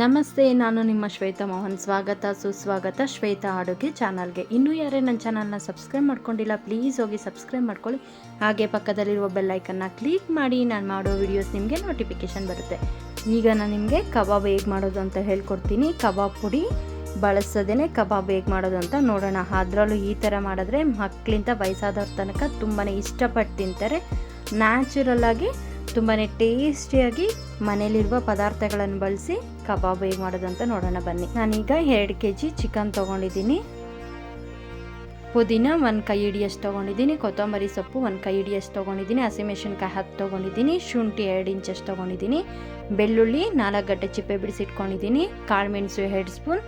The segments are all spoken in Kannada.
ನಮಸ್ತೆ, ನಾನು ನಿಮ್ಮ ಶ್ವೇತಾ ಮೋಹನ್. ಸ್ವಾಗತ, ಸುಸ್ವಾಗತ ಶ್ವೇತಾ ಅಡುಗೆ ಚಾನಲ್ಗೆ. ಇನ್ನೂ ಯಾರೇ ನನ್ನ ಚಾನಲ್ನ ಸಬ್ಸ್ಕ್ರೈಬ್ ಮಾಡ್ಕೊಂಡಿಲ್ಲ, ಪ್ಲೀಸ್ ಹೋಗಿ ಸಬ್ಸ್ಕ್ರೈಬ್ ಮಾಡ್ಕೊಳ್ಳಿ. ಹಾಗೆ ಪಕ್ಕದಲ್ಲಿರುವ ಬೆಲ್ಲೈಕನ್ನ ಕ್ಲಿಕ್ ಮಾಡಿ, ನಾನು ಮಾಡೋ ವಿಡಿಯೋಸ್ ನಿಮಗೆ ನೋಟಿಫಿಕೇಶನ್ ಬರುತ್ತೆ. ಈಗ ನಾನು ನಿಮಗೆ ಕಬಾಬ್ ಹೇಗೆ ಮಾಡೋದು ಅಂತ ಹೇಳ್ಕೊಡ್ತೀನಿ. ಕಬಾಬ್ ಪುಡಿ ಬಳಸೋದೇ ಕಬಾಬ್ ಹೇಗೆ ಮಾಡೋದು ಅಂತ ನೋಡೋಣ. ಅದರಲ್ಲೂ ಈ ಥರ ಮಾಡಿದ್ರೆ ಮಕ್ಕಳಿಂದ ವಯಸ್ಸಾದವ್ರ ತನಕ ತುಂಬಾ ಇಷ್ಟಪಟ್ಟು ತಿಂತಾರೆ. ನ್ಯಾಚುರಲ್ ಆಗಿ ತುಂಬಾ ಟೇಸ್ಟಿಯಾಗಿ ಮನೇಲಿರುವ ಪದಾರ್ಥಗಳನ್ನು ಬಳಸಿ ಕಬಾಬ್ ಹೇಗೆ ಮಾಡೋದಂತ ನೋಡೋಣ ಬನ್ನಿ. ನಾನೀಗ ಎರಡು ಕೆ ಜಿ ಚಿಕನ್ ತೊಗೊಂಡಿದ್ದೀನಿ. ಪುದೀನ ಒಂದು ಕೈ ಹಿಡಿಯಷ್ಟು ತೊಗೊಂಡಿದ್ದೀನಿ. ಕೊತ್ತಂಬರಿ ಸೊಪ್ಪು ಒಂದು ಕೈ ಹಿಡಿಯಷ್ಟು ತೊಗೊಂಡಿದ್ದೀನಿ. ಹಸಿಮೆಣಸಿನ್ಕಾಯಿ ಹತ್ತು ತೊಗೊಂಡಿದ್ದೀನಿ. ಶುಂಠಿ ಎರಡು ಇಂಚಷ್ಟು ತೊಗೊಂಡಿದ್ದೀನಿ. ಬೆಳ್ಳುಳ್ಳಿ ನಾಲ್ಕು ಗಡ್ಡೆ ಚಿಪ್ಪೆ ಬಿಡಿಸಿಟ್ಕೊಂಡಿದ್ದೀನಿ. ಕಾಳುಮೆಣಸು ಎರಡು ಸ್ಪೂನ್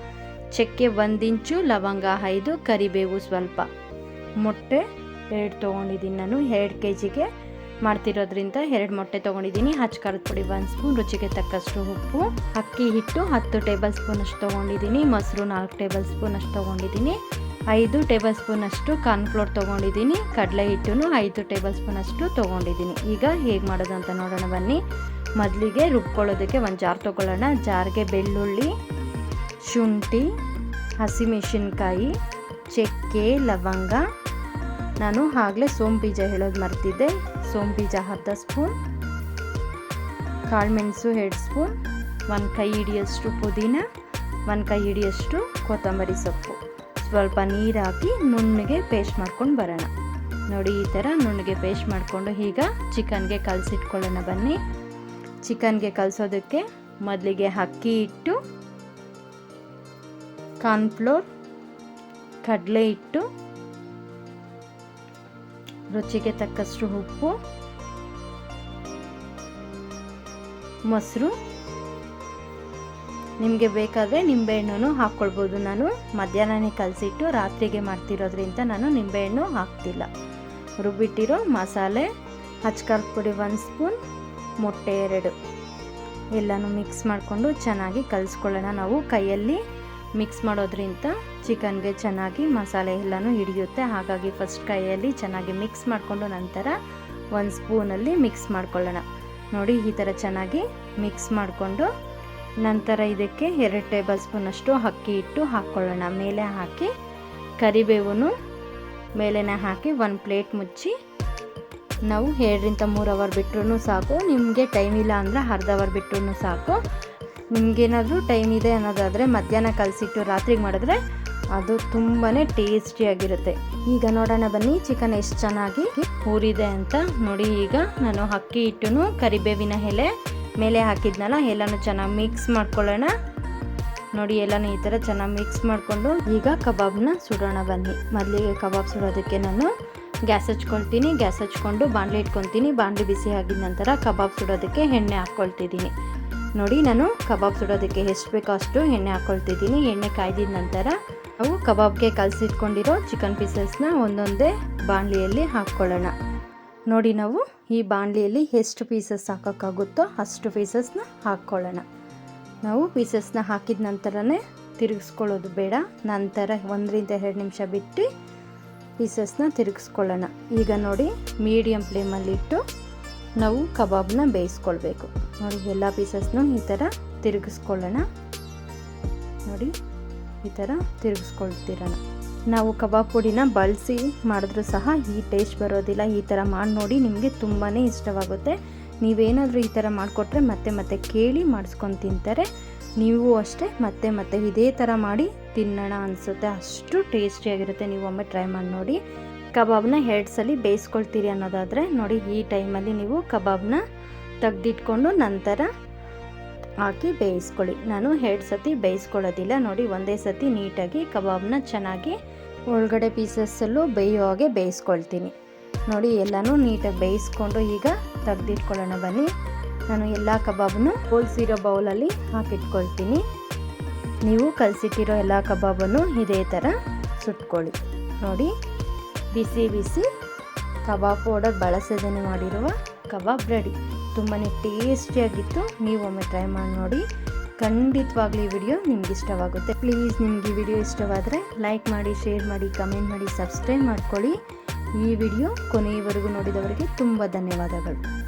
ಚಕ್ಕೆ ಒಂದು ಇಂಚು ಲವಂಗ ಐದು, ಕರಿಬೇವು ಸ್ವಲ್ಪ. ಮೊಟ್ಟೆ ಎರಡು ತೊಗೊಂಡಿದ್ದೀನಿ ನಾನು. ಎರಡು ಕೆ ಜಿಗೆ ಮಾಡ್ತಿರೋದ್ರಿಂದ ಎರಡು ಮೊಟ್ಟೆ ತೊಗೊಂಡಿದ್ದೀನಿ. ಹಚ್ಚ ಕರದ ಪುಡಿ ಒಂದು ಸ್ಪೂನ್, ರುಚಿಗೆ ತಕ್ಕಷ್ಟು ಉಪ್ಪು, ಅಕ್ಕಿ ಹಿಟ್ಟು ಹತ್ತು ಟೇಬಲ್ ಸ್ಪೂನ್ ಅಷ್ಟು ತೊಗೊಂಡಿದ್ದೀನಿ. ಮೊಸರು ನಾಲ್ಕು ಟೇಬಲ್ ಸ್ಪೂನ್ ಅಷ್ಟು ತೊಗೊಂಡಿದ್ದೀನಿ. ಐದು ಟೇಬಲ್ ಸ್ಪೂನ್ ಅಷ್ಟು ಕಾರ್ನ್ಫ್ಲೋರ್ ತೊಗೊಂಡಿದ್ದೀನಿ. ಕಡಲೆ ಹಿಟ್ಟು ಐದು ಟೇಬಲ್ ಸ್ಪೂನ್ ಅಷ್ಟು ತೊಗೊಂಡಿದ್ದೀನಿ. ಈಗ ಹೇಗೆ ಮಾಡೋದು ಅಂತ ನೋಡೋಣ ಬನ್ನಿ. ಮೊದಲಿಗೆ ರುಬ್ಕೊಳ್ಳೋದಕ್ಕೆ ಒಂದು ಜಾರ್ ತೊಗೊಳ್ಳೋಣ. ಜಾರ್ಗೆ ಬೆಳ್ಳುಳ್ಳಿ, ಶುಂಠಿ, ಹಸಿಮೆಣಸಿನ್ಕಾಯಿ, ಚಕ್ಕೆ, ಲವಂಗ. ನಾನು ಆಗಲೇ ಸೋಂಪು ಬೀಜ ಹೇಳೋದು ಮರ್ತಿದ್ದೆ. ಸೋಂಪು ಬೀಜ ಅರ್ಧ ಸ್ಪೂನ್, ಕಾಳುಮೆಣಸು ಎರಡು ಸ್ಪೂನ್, ಒಂದು ಕೈ ಹಿಡಿಯಷ್ಟು ಪುದೀನ, ಒಂದು ಕೈ ಹಿಡಿಯಷ್ಟು ಕೊತ್ತಂಬರಿ ಸೊಪ್ಪು. ಸ್ವಲ್ಪ ನೀರು ಹಾಕಿ ನುಣ್ಣಗೆ ಪೇಸ್ಟ್ ಮಾಡ್ಕೊಂಡು ಬರೋಣ. ನೋಡಿ, ಈ ಥರ ನುಣ್ಣಗೆ ಪೇಸ್ಟ್ ಮಾಡಿಕೊಂಡು ಈಗ ಚಿಕನ್ಗೆ ಕಲಸಿಟ್ಕೊಳ್ಳೋಣ ಬನ್ನಿ. ಚಿಕನ್ಗೆ ಕಲಸೋದಕ್ಕೆ ಮೊದಲಿಗೆ ಅಕ್ಕಿ ಹಿಟ್ಟು ಕಾರ್ನ್ಫ್ಲೋರ್ ಕಡಲೆ ಹಿಟ್ಟು ರುಚಿಗೆ ತಕ್ಕಷ್ಟು ಉಪ್ಪು, ಮೊಸರು. ನಿಮಗೆ ಬೇಕಾದರೆ ನಿಂಬೆಹಣ್ಣು ಹಾಕ್ಕೊಳ್ಬೋದು. ನಾನು ಮಧ್ಯಾಹ್ನನೇ ಕಲಸಿಟ್ಟು ರಾತ್ರಿಗೆ ಮಾಡ್ತಿರೋದ್ರಿಂದ ನಾನು ನಿಂಬೆಹಣ್ಣು ಹಾಕ್ತಿಲ್ಲ. ರುಬ್ಬಿಟ್ಟಿರೋ ಮಸಾಲೆ ಹಚ್ಕಾರದ ಪುಡಿ ಒಂದು ಸ್ಪೂನ್, ಮೊಟ್ಟೆ ಎರಡು. ಎಲ್ಲನೂ ಮಿಕ್ಸ್ ಮಾಡಿಕೊಂಡು ಚೆನ್ನಾಗಿ ಕಲಿಸ್ಕೊಳ್ಳೋಣ. ನಾವು ಕೈಯಲ್ಲಿ ಮಿಕ್ಸ್ ಮಾಡೋದ್ರಿಂದ ಚಿಕನ್ಗೆ ಚೆನ್ನಾಗಿ ಮಸಾಲೆ ಎಲ್ಲನೂ ಹಿಡಿಯುತ್ತೆ. ಹಾಗಾಗಿ ಫಸ್ಟ್ ಕೈಯಲ್ಲಿ ಚೆನ್ನಾಗಿ ಮಿಕ್ಸ್ ಮಾಡಿಕೊಂಡು ನಂತರ ಒಂದು ಸ್ಪೂನಲ್ಲಿ ಮಿಕ್ಸ್ ಮಾಡ್ಕೊಳ್ಳೋಣ. ನೋಡಿ ಈ ಥರ ಚೆನ್ನಾಗಿ ಮಿಕ್ಸ್ ಮಾಡಿಕೊಂಡು ನಂತರ ಇದಕ್ಕೆ ಎರಡು ಟೇಬಲ್ ಸ್ಪೂನಷ್ಟು ಅಕ್ಕಿ ಇಟ್ಟು ಹಾಕ್ಕೊಳ್ಳೋಣ ಮೇಲೆ ಹಾಕಿ ಕರಿಬೇವು ಮೇಲೆನೇ ಹಾಕಿ ಒಂದು ಪ್ಲೇಟ್ ಮುಚ್ಚಿ ನಾವು ಎರಡರಿಂದ ಮೂರು ಅವರ್ ಬಿಟ್ಟರು ಸಾಕು. ನಿಮಗೆ ಟೈಮ್ ಇಲ್ಲ ಅಂದರೆ ಅರ್ಧ ಅವರ್ ಬಿಟ್ಟರು ಸಾಕು. ನಿಮಗೇನಾದರೂ ಟೈಮ್ ಇದೆ ಅನ್ನೋದಾದರೆ ಮಧ್ಯಾಹ್ನ ಕಲಸಿಟ್ಟು ರಾತ್ರಿಗೆ ಮಾಡಿದ್ರೆ ಅದು ತುಂಬಾ ಟೇಸ್ಟಿಯಾಗಿರುತ್ತೆ ಈಗ ನೋಡೋಣ ಬನ್ನಿ ಚಿಕನ್ ಎಷ್ಟು ಚೆನ್ನಾಗಿ ಹುರಿದೆ ಅಂತ ನೋಡಿ. ಈಗ ನಾನು ಅಕ್ಕಿ ಹಿಟ್ಟು ಕರಿಬೇವಿನ ಎಲೆ ಮೇಲೆ ಹಾಕಿದ್ನಲ್ಲ, ಎಲ್ಲನೂ ಚೆನ್ನಾಗಿ ಮಿಕ್ಸ್ ಮಾಡ್ಕೊಳ್ಳೋಣ. ನೋಡಿ, ಎಲ್ಲನೂ ಈ ಥರ ಚೆನ್ನಾಗಿ ಮಿಕ್ಸ್ ಮಾಡಿಕೊಂಡು ಈಗ ಕಬಾಬ್ನ ಸುಡೋಣ ಬನ್ನಿ. ಮೊದಲಿಗೆ ಕಬಾಬ್ ಸುಡೋದಕ್ಕೆ ನಾನು ಗ್ಯಾಸ್ ಹಚ್ಕೊಳ್ತೀನಿ. ಗ್ಯಾಸ್ ಹಚ್ಕೊಂಡು ಬಾಂಡ್ಲಿ ಇಟ್ಕೊತೀನಿ ಬಾಂಡ್ಲಿ ಬಿಸಿ ಆಗಿದ ನಂತರ ಕಬಾಬ್ ಸುಡೋದಕ್ಕೆ ಎಣ್ಣೆ ಹಾಕ್ಕೊಳ್ತಿದ್ದೀನಿ. ನೋಡಿ, ನಾನು ಕಬಾಬ್ ಸುಡೋದಕ್ಕೆ ಎಷ್ಟು ಬೇಕೋ ಅಷ್ಟು ಎಣ್ಣೆ ಹಾಕ್ಕೊಳ್ತಿದ್ದೀನಿ. ಎಣ್ಣೆ ಕಾಯ್ದಿದ ನಂತರ ನಾವು ಕಬಾಬ್ಗೆ ಕಲಸಿಟ್ಕೊಂಡಿರೋ ಚಿಕನ್ ಪೀಸಸ್ನ ಒಂದೊಂದೇ ಬಾಣಲಿಯಲ್ಲಿ ಹಾಕ್ಕೊಳ್ಳೋಣ. ನೋಡಿ ನಾವು ಈ ಬಾಣಲಿಯಲ್ಲಿ ಎಷ್ಟು ಪೀಸಸ್ ಹಾಕೋಕ್ಕಾಗುತ್ತೋ ಅಷ್ಟು ಪೀಸಸ್ನ ಹಾಕ್ಕೊಳ್ಳೋಣ. ನಾವು ಪೀಸಸ್ನ ಹಾಕಿದ ನಂತರನೇ ತಿರುಗಿಸ್ಕೊಳ್ಳೋದು ಬೇಡ. ನಂತರ ಒಂದರಿಂದ ಎರಡು ನಿಮಿಷ ಬಿಟ್ಟು ಪೀಸಸ್ನ ತಿರುಗಿಸ್ಕೊಳ್ಳೋಣ. ಈಗ ನೋಡಿ ಮೀಡಿಯಮ್ ಫ್ಲೇಮಲ್ಲಿಟ್ಟು ನಾವು ಕಬಾಬ್ನ ಬೇಯಿಸ್ಕೊಳ್ಬೇಕು. ನೋಡಿ, ಎಲ್ಲ ಪೀಸಸ್ನೂ ಈ ಥರ ತಿರುಗಿಸ್ಕೊಳ್ಳೋಣ. ನೋಡಿ ಈ ಥರ ತಿರುಗಿಸ್ಕೊಳ್ತಿರೋಣ ನಾವು ಕಬಾಬ್ ಪುಡಿನ ಬಳಸಿ ಮಾಡಿದ್ರೂ ಸಹ ಈ ಟೇಸ್ಟ್ ಬರೋದಿಲ್ಲ. ಈ ಥರ ಮಾಡಿ ನೋಡಿ ನಿಮಗೆ ತುಂಬಾ ಇಷ್ಟವಾಗುತ್ತೆ. ನೀವೇನಾದರೂ ಈ ಥರ ಮಾಡಿಕೊಟ್ರೆ ಮತ್ತೆ ಮತ್ತೆ ಕೇಳಿ ಮಾಡಿಸ್ಕೊಂಡು ತಿಂತಾರೆ. ನೀವು ಅಷ್ಟೇ ಮತ್ತೆ ಮತ್ತೆ ಇದೇ ಥರ ಮಾಡಿ ತಿನ್ನೋಣ ಅನಿಸುತ್ತೆ. ಅಷ್ಟು ಟೇಸ್ಟಿಯಾಗಿರುತ್ತೆ ನೀವು ಒಮ್ಮೆ ಟ್ರೈ ಮಾಡಿ ನೋಡಿ. ಕಬಾಬ್ನ ಎರಡು ಸಲ ಬೇಯಿಸ್ಕೊಳ್ತೀರಿ ಅನ್ನೋದಾದರೆ ನೋಡಿ ಈ ಟೈಮಲ್ಲಿ ನೀವು ಕಬಾಬ್ನ ತೆಗೆದಿಟ್ಕೊಂಡು ನಂತರ ಹಾಕಿ ಬೇಯಿಸ್ಕೊಳ್ಳಿ. ನಾನು ಎರಡು ಸತಿ ಬೇಯಿಸ್ಕೊಳ್ಳೋದಿಲ್ಲ. ನೋಡಿ, ಒಂದೇ ಸತಿ ನೀಟಾಗಿ ಕಬಾಬ್ನ ಚೆನ್ನಾಗಿ ಒಳಗಡೆ ಪೀಸಸ್ಸಲ್ಲೂ ಬೇಯೋ ಹಾಗೆ ಬೇಯಿಸ್ಕೊಳ್ತೀನಿ. ನೋಡಿ, ಎಲ್ಲನೂ ನೀಟಾಗಿ ಬೇಯಿಸ್ಕೊಂಡು ಈಗ ತೆಗೆದಿಟ್ಕೊಳ್ಳೋಣ. ಬನ್ನಿ. ನಾನು ಎಲ್ಲ ಕಬಾಬನ್ನು ಹೋಲ್ಸಿರೋ ಬೌಲಲ್ಲಿ ಹಾಕಿಟ್ಕೊಳ್ತೀನಿ. ನೀವು ಕಲಸಿಟ್ಟಿರೋ ಎಲ್ಲ ಕಬಾಬನ್ನು ಇದೇ ಥರ ಸುಟ್ಕೊಳ್ಳಿ. ನೋಡಿ, ಬಿಸಿ ಬಿಸಿ ಕಬಾಬ್ ಪೌಡರ್ ಬಳಸದೇ ಮಾಡಿರುವ ಕಬಾಬ್ ರೆಡಿ. ತುಂಬಾ ಟೇಸ್ಟಿಯಾಗಿತ್ತು. ನೀವು ಒಮ್ಮೆ ಟ್ರೈ ಮಾಡಿ ನೋಡಿ. ಖಂಡಿತವಾಗ್ಲಿ ಈ ವಿಡಿಯೋ ನಿಮ್ಗೆ ಇಷ್ಟವಾಗುತ್ತೆ. ಪ್ಲೀಸ್ ನಿಮ್ಗೆ ಈ ವಿಡಿಯೋ ಇಷ್ಟವಾದರೆ ಲೈಕ್ ಮಾಡಿ ಶೇರ್ ಮಾಡಿ ಕಮೆಂಟ್ ಮಾಡಿ ಸಬ್ಸ್ಕ್ರೈಬ್ ಮಾಡ್ಕೊಳ್ಳಿ. ಈ ವಿಡಿಯೋ ಕೊನೆಯವರೆಗೂ ನೋಡಿದವರಿಗೆ ತುಂಬ ಧನ್ಯವಾದಗಳು.